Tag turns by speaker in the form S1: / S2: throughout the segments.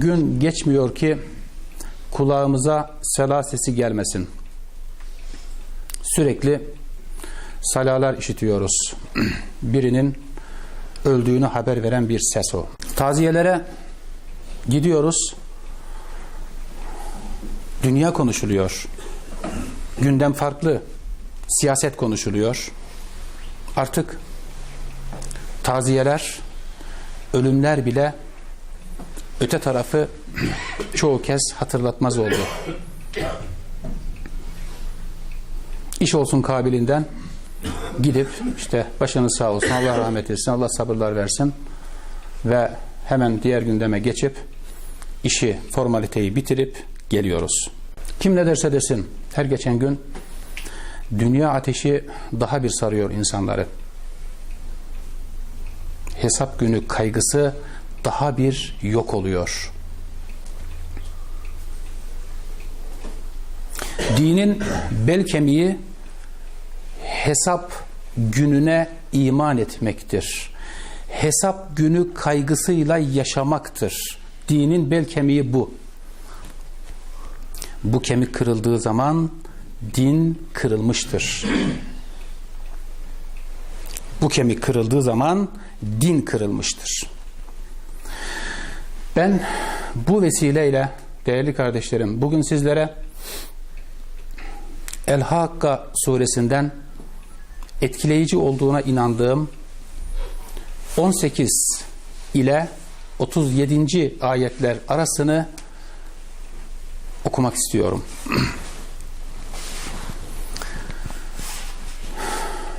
S1: gün geçmiyor ki kulağımıza sela sesi gelmesin. Sürekli salalar işitiyoruz. Birinin öldüğünü haber veren bir ses o. Taziyelere gidiyoruz. Dünya konuşuluyor. Gündem farklı. Siyaset konuşuluyor. Artık taziyeler, ölümler bile öte tarafı çoğu kez hatırlatmaz oldu. İş olsun kabilinden gidip işte başınız sağ olsun, Allah rahmet etsin, Allah sabırlar versin ve hemen diğer gündeme geçip işi, formaliteyi bitirip geliyoruz. Kim ne derse desin her geçen gün dünya ateşi daha bir sarıyor insanları. Hesap günü kaygısı daha bir yok oluyor. Dinin bel kemiği hesap gününe iman etmektir. Hesap günü kaygısıyla yaşamaktır. Dinin bel kemiği bu. Bu kemik kırıldığı zaman din kırılmıştır. Bu kemik kırıldığı zaman din kırılmıştır. Ben bu vesileyle değerli kardeşlerim bugün sizlere El-Hakka suresinden etkileyici olduğuna inandığım 18 ile 37. ayetler arasını okumak istiyorum.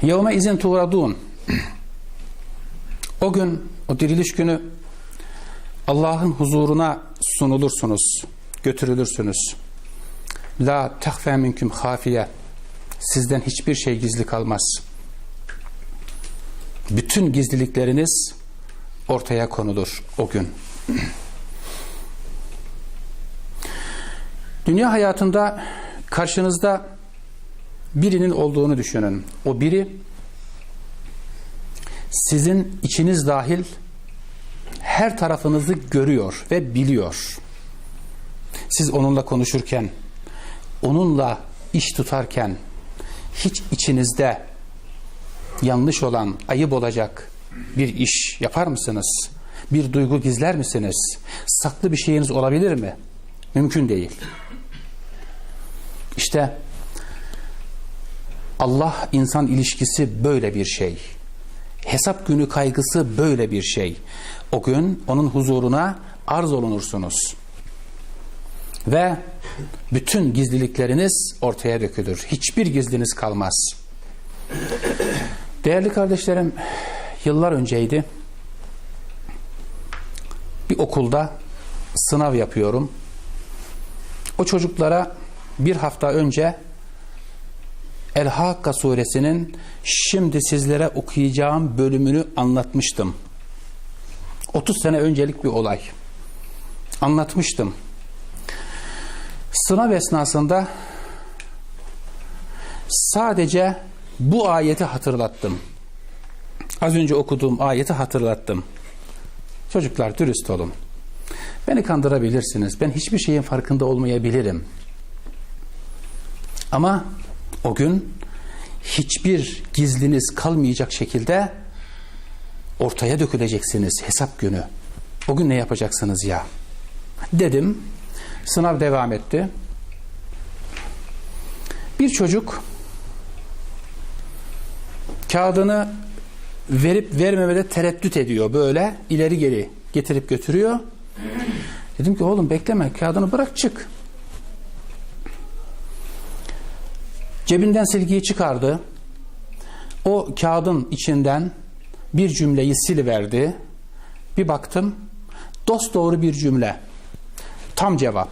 S1: Yevme izin tuğradun. O gün, o diriliş günü Allah'ın huzuruna sunulursunuz, götürülürsünüz. La tehfe minküm hafiye. Sizden hiçbir şey gizli kalmaz. Bütün gizlilikleriniz ortaya konulur o gün. Dünya hayatında karşınızda birinin olduğunu düşünün. O biri sizin içiniz dahil her tarafınızı görüyor ve biliyor. Siz onunla konuşurken, onunla iş tutarken hiç içinizde yanlış olan, ayıp olacak bir iş yapar mısınız? Bir duygu gizler misiniz? Saklı bir şeyiniz olabilir mi? Mümkün değil. İşte Allah insan ilişkisi böyle bir şey. Hesap günü kaygısı böyle bir şey. O gün onun huzuruna arz olunursunuz. Ve bütün gizlilikleriniz ortaya dökülür. Hiçbir gizliniz kalmaz. Değerli kardeşlerim, yıllar önceydi. Bir okulda sınav yapıyorum. O çocuklara bir hafta önce El-Hakka suresinin şimdi sizlere okuyacağım bölümünü anlatmıştım. 30 sene öncelik bir olay. Anlatmıştım. Sınav esnasında sadece bu ayeti hatırlattım. Az önce okuduğum ayeti hatırlattım. Çocuklar dürüst olun. Beni kandırabilirsiniz. Ben hiçbir şeyin farkında olmayabilirim. Ama o gün hiçbir gizliniz kalmayacak şekilde ortaya döküleceksiniz hesap günü. O gün ne yapacaksınız ya? Dedim. Sınav devam etti. Bir çocuk kağıdını verip vermemede tereddüt ediyor. Böyle ileri geri getirip götürüyor. Dedim ki oğlum bekleme kağıdını bırak çık. Cebinden silgiyi çıkardı. O kağıdın içinden bir cümleyi siliverdi. Bir baktım dost doğru bir cümle. Tam cevap.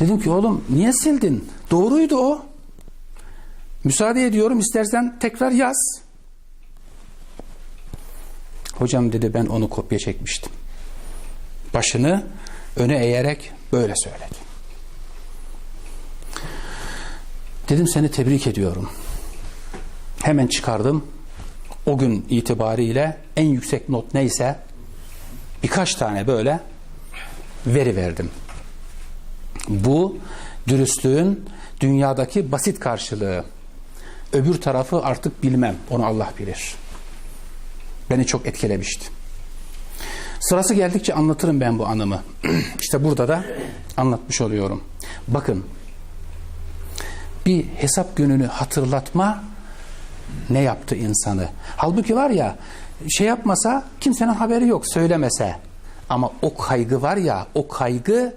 S1: Dedim ki oğlum niye sildin? Doğruydu o. Müsaade ediyorum istersen tekrar yaz. Hocam dedi ben onu kopya çekmiştim. Başını öne eğerek böyle söyledi. Dedim seni tebrik ediyorum. Hemen çıkardım. O gün itibariyle en yüksek not neyse birkaç tane böyle veri verdim. Bu dürüstlüğün dünyadaki basit karşılığı. Öbür tarafı artık bilmem. Onu Allah bilir. Beni çok etkilemişti. Sırası geldikçe anlatırım ben bu anımı. işte burada da anlatmış oluyorum. Bakın bir hesap gününü hatırlatma ne yaptı insanı? Halbuki var ya şey yapmasa kimsenin haberi yok söylemese. Ama o kaygı var ya o kaygı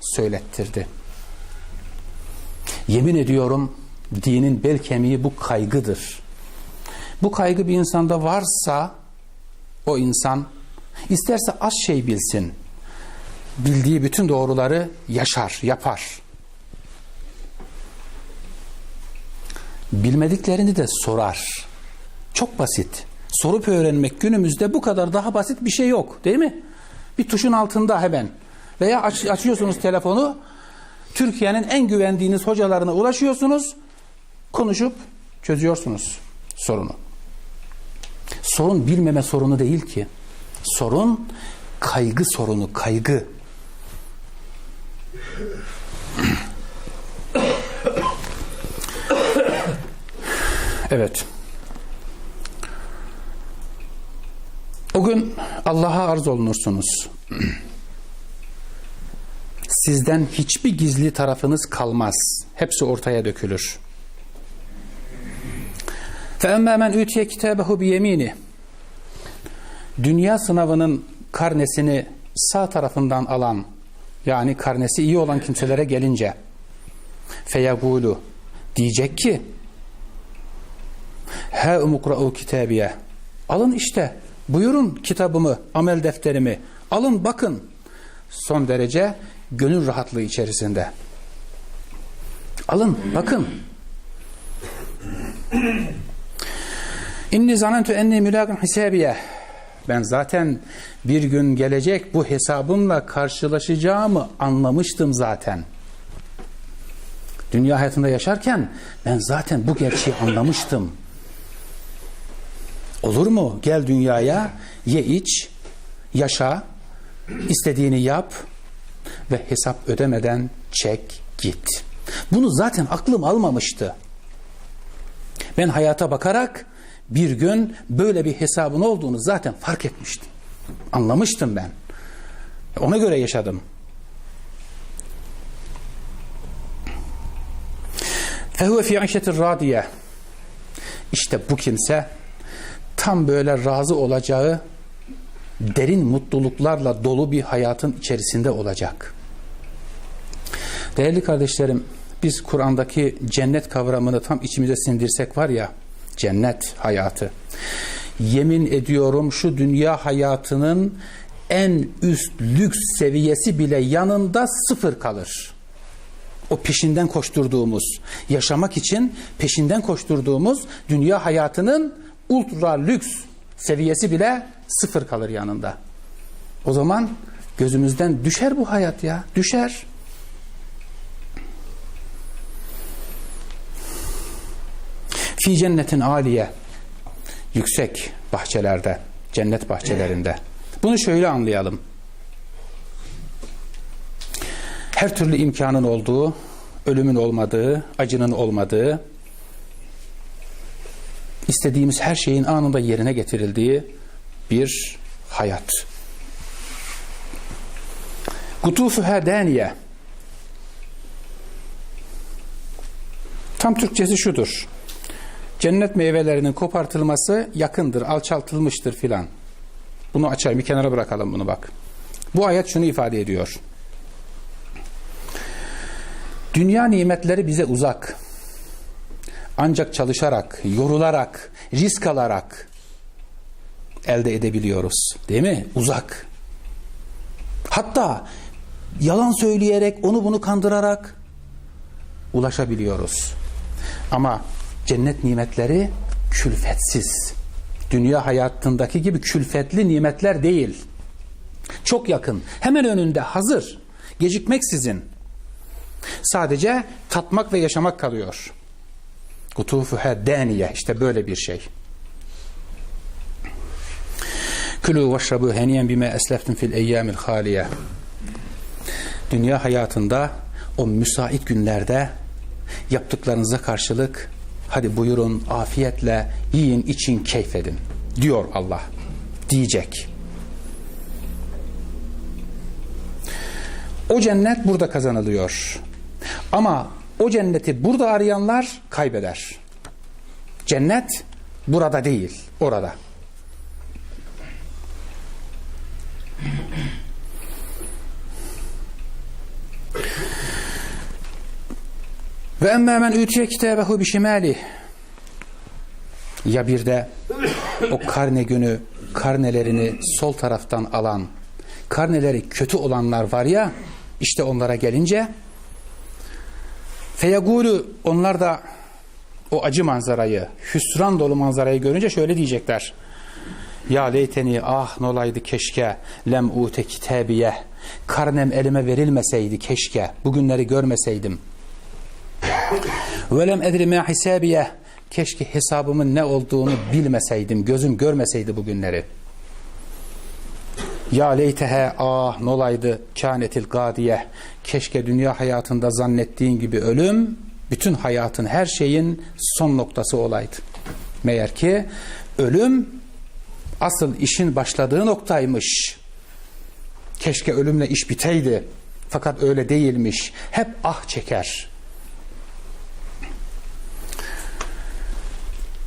S1: söylettirdi. Yemin ediyorum dinin bel kemiği bu kaygıdır. Bu kaygı bir insanda varsa o insan isterse az şey bilsin. Bildiği bütün doğruları yaşar, yapar. Bilmediklerini de sorar. Çok basit. Sorup öğrenmek günümüzde bu kadar daha basit bir şey yok, değil mi? Bir tuşun altında hemen. Veya aç, açıyorsunuz telefonu, Türkiye'nin en güvendiğiniz hocalarına ulaşıyorsunuz, konuşup çözüyorsunuz sorunu. Sorun bilmeme sorunu değil ki. Sorun kaygı sorunu, kaygı. Evet. O gün Allah'a arz olunursunuz. Sizden hiçbir gizli tarafınız kalmaz. Hepsi ortaya dökülür. فَاَمَّا مَنْ اُوْتِيَ كِتَابَهُ بِيَم۪ينِ Dünya sınavının karnesini sağ tarafından alan, yani karnesi iyi olan kimselere gelince feyagulu diyecek ki he umukra'u kitabiye alın işte buyurun kitabımı amel defterimi. Alın bakın. Son derece gönül rahatlığı içerisinde. Alın bakın. İnni zanentu enni mülakun hisabiye ben zaten bir gün gelecek bu hesabımla karşılaşacağımı anlamıştım zaten. Dünya hayatında yaşarken ben zaten bu gerçeği anlamıştım. Olur mu? Gel dünyaya, ye iç, yaşa, istediğini yap ve hesap ödemeden çek git. Bunu zaten aklım almamıştı. Ben hayata bakarak bir gün böyle bir hesabın olduğunu zaten fark etmiştim. Anlamıştım ben. Ona göre yaşadım. Fehuve fi işetir radiye. İşte bu kimse tam böyle razı olacağı derin mutluluklarla dolu bir hayatın içerisinde olacak. Değerli kardeşlerim, biz Kur'an'daki cennet kavramını tam içimize sindirsek var ya, cennet hayatı. Yemin ediyorum şu dünya hayatının en üst lüks seviyesi bile yanında sıfır kalır. O peşinden koşturduğumuz, yaşamak için peşinden koşturduğumuz dünya hayatının ultra lüks seviyesi bile sıfır kalır yanında. O zaman gözümüzden düşer bu hayat ya, düşer. Fi cennetin aliye yüksek bahçelerde, cennet bahçelerinde. Bunu şöyle anlayalım. Her türlü imkanın olduğu, ölümün olmadığı, acının olmadığı, istediğimiz her şeyin anında yerine getirildiği bir hayat. Kutufuha daniye. Tam Türkçesi şudur. Cennet meyvelerinin kopartılması yakındır, alçaltılmıştır filan. Bunu açayım, bir kenara bırakalım bunu bak. Bu ayet şunu ifade ediyor. Dünya nimetleri bize uzak. Ancak çalışarak, yorularak, risk alarak elde edebiliyoruz. Değil mi? Uzak. Hatta yalan söyleyerek, onu bunu kandırarak ulaşabiliyoruz. Ama cennet nimetleri külfetsiz. Dünya hayatındaki gibi külfetli nimetler değil. Çok yakın, hemen önünde, hazır, gecikmeksizin. Sadece tatmak ve yaşamak kalıyor. Kutufuha daniye işte böyle bir şey. Külü veşrabu heniyen bime esleftin fil eyyamil haliye. Dünya hayatında o müsait günlerde yaptıklarınıza karşılık hadi buyurun afiyetle yiyin için keyfedin diyor Allah diyecek. O cennet burada kazanılıyor. Ama o cenneti burada arayanlar kaybeder. Cennet burada değil, orada. Ve emme men utiye kitabehu bişimali. Ya bir de o karne günü karnelerini sol taraftan alan, karneleri kötü olanlar var ya, işte onlara gelince feyagulu onlar da o acı manzarayı, hüsran dolu manzarayı görünce şöyle diyecekler. Ya leyteni ah nolaydı keşke lem ute kitabiye karnem elime verilmeseydi keşke bugünleri görmeseydim. Velem edri ma keşke hesabımın ne olduğunu bilmeseydim gözüm görmeseydi bugünleri. Ya leytehe ah nolaydı kânetil gadiye keşke dünya hayatında zannettiğin gibi ölüm bütün hayatın her şeyin son noktası olaydı. Meğer ki ölüm asıl işin başladığı noktaymış. Keşke ölümle iş biteydi. Fakat öyle değilmiş. Hep ah çeker.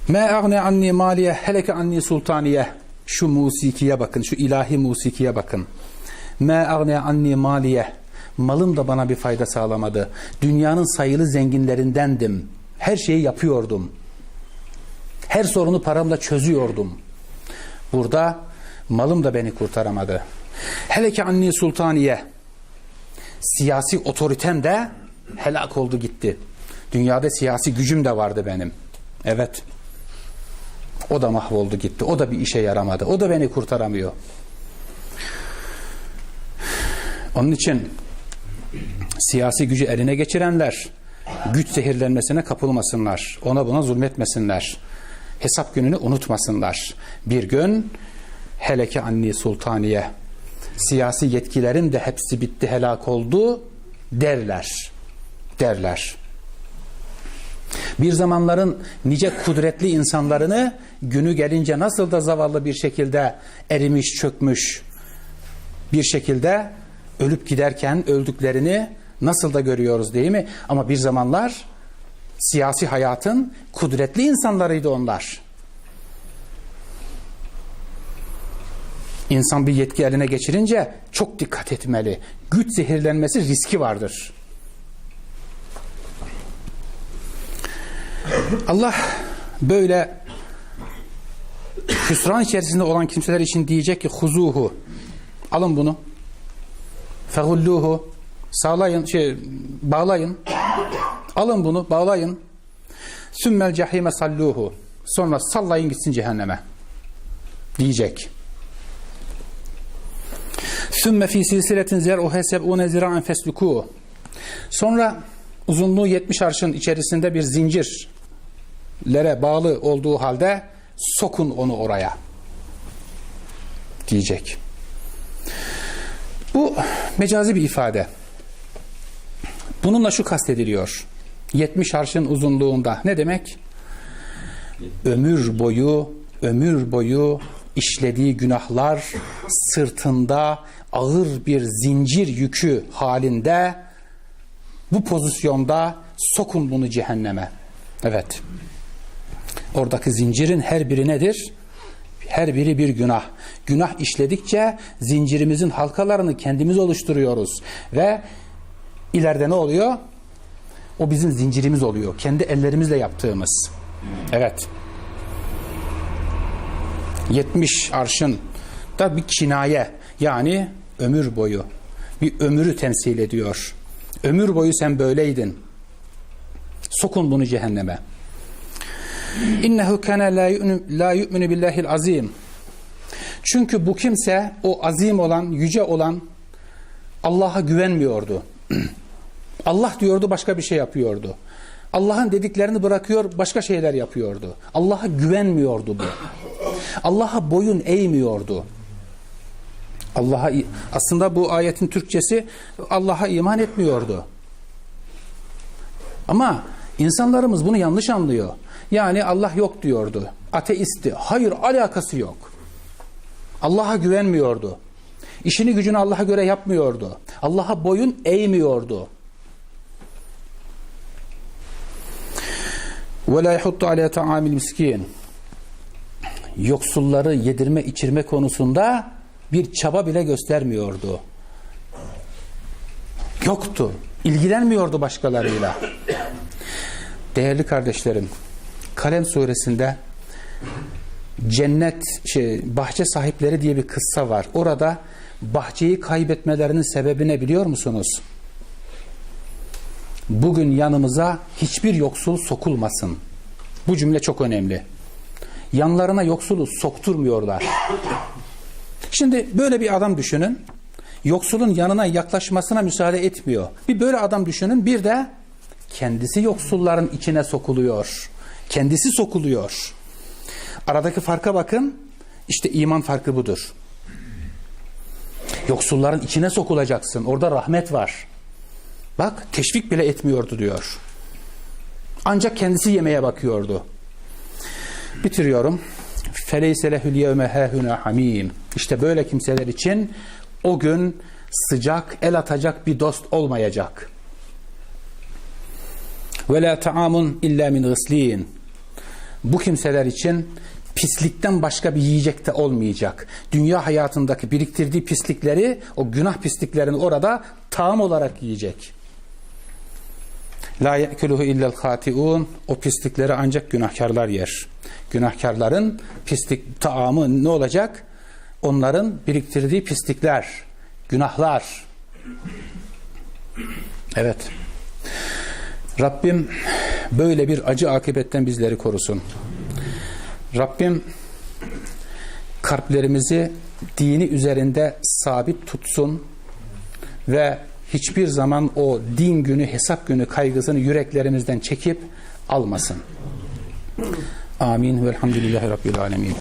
S1: Me agne anni maliye heleke anni sultaniye. Şu musikiye bakın, şu ilahi musikiye bakın. Me agne anni maliye. Malım da bana bir fayda sağlamadı. Dünyanın sayılı zenginlerindendim. Her şeyi yapıyordum. Her sorunu paramla çözüyordum. Burada malım da beni kurtaramadı. Hele ki anni sultaniye siyasi otoritem de helak oldu gitti. Dünyada siyasi gücüm de vardı benim. Evet. O da mahvoldu gitti. O da bir işe yaramadı. O da beni kurtaramıyor. Onun için siyasi gücü eline geçirenler güç zehirlenmesine kapılmasınlar. Ona buna zulmetmesinler. Hesap gününü unutmasınlar. Bir gün hele ki anni sultaniye siyasi yetkilerin de hepsi bitti helak oldu derler. Derler. Bir zamanların nice kudretli insanlarını günü gelince nasıl da zavallı bir şekilde erimiş çökmüş bir şekilde ölüp giderken öldüklerini nasıl da görüyoruz değil mi? Ama bir zamanlar siyasi hayatın kudretli insanlarıydı onlar. İnsan bir yetki eline geçirince çok dikkat etmeli. Güç zehirlenmesi riski vardır. Allah böyle hüsran içerisinde olan kimseler için diyecek ki huzuhu. Alın bunu. Fehulluhu. Sağlayın şey bağlayın. Alın bunu bağlayın. Sümmel cehime salluhu. Sonra sallayın gitsin cehenneme diyecek. Sümme fi silsiletin zer'uhe seb'une zira'en fesluku sonra uzunluğu 70 arşın içerisinde bir zincirlere bağlı olduğu halde sokun onu oraya diyecek. Bu mecazi bir ifade. Bununla şu kastediliyor. 70 arşın uzunluğunda ne demek? Ömür boyu, ömür boyu işlediği günahlar sırtında ağır bir zincir yükü halinde bu pozisyonda sokun bunu cehenneme. Evet. Oradaki zincirin her biri nedir? Her biri bir günah. Günah işledikçe zincirimizin halkalarını kendimiz oluşturuyoruz. Ve ileride ne oluyor? O bizim zincirimiz oluyor. Kendi ellerimizle yaptığımız. Evet. 70 arşın da bir kinaye. Yani ömür boyu. Bir ömürü temsil ediyor. Ömür boyu sen böyleydin. Sokun bunu cehenneme. İnnehu kana la yu'minu billahil azim. Çünkü bu kimse o azim olan, yüce olan Allah'a güvenmiyordu. Allah diyordu başka bir şey yapıyordu. Allah'ın dediklerini bırakıyor başka şeyler yapıyordu. Allah'a güvenmiyordu bu. Allah'a boyun eğmiyordu. Allah'a aslında bu ayetin Türkçesi Allah'a iman etmiyordu. Ama insanlarımız bunu yanlış anlıyor. Yani Allah yok diyordu. Ateisti. Hayır alakası yok. Allah'a güvenmiyordu. İşini gücünü Allah'a göre yapmıyordu. Allah'a boyun eğmiyordu. Ve la yahuttu ala ta'amil. Yoksulları yedirme içirme konusunda bir çaba bile göstermiyordu. Yoktu. İlgilenmiyordu başkalarıyla. Değerli kardeşlerim, Kalem suresinde cennet şey bahçe sahipleri diye bir kıssa var. Orada bahçeyi kaybetmelerinin sebebi ne biliyor musunuz? Bugün yanımıza hiçbir yoksul sokulmasın. Bu cümle çok önemli. Yanlarına yoksulu sokturmuyorlar. Şimdi böyle bir adam düşünün. Yoksulun yanına yaklaşmasına müsaade etmiyor. Bir böyle adam düşünün. Bir de kendisi yoksulların içine sokuluyor. Kendisi sokuluyor. Aradaki farka bakın. İşte iman farkı budur. Yoksulların içine sokulacaksın. Orada rahmet var. Bak teşvik bile etmiyordu diyor. Ancak kendisi yemeğe bakıyordu. Bitiriyorum. Hâhuna hamim. İşte böyle kimseler için o gün sıcak, el atacak bir dost olmayacak. La ta'amun illa min gıslin. Bu kimseler için pislikten başka bir yiyecek de olmayacak. Dünya hayatındaki biriktirdiği pislikleri, o günah pisliklerini orada taam olarak yiyecek. La ye'kuluhu illel hatiun. O pislikleri ancak günahkarlar yer. Günahkarların pislik taamı ne olacak? Onların biriktirdiği pislikler, günahlar. Evet. Rabbim böyle bir acı akibetten bizleri korusun. Rabbim kalplerimizi dini üzerinde sabit tutsun ve hiçbir zaman o din günü, hesap günü kaygısını yüreklerimizden çekip almasın. Amin. Velhamdülillahi Rabbil Alemin.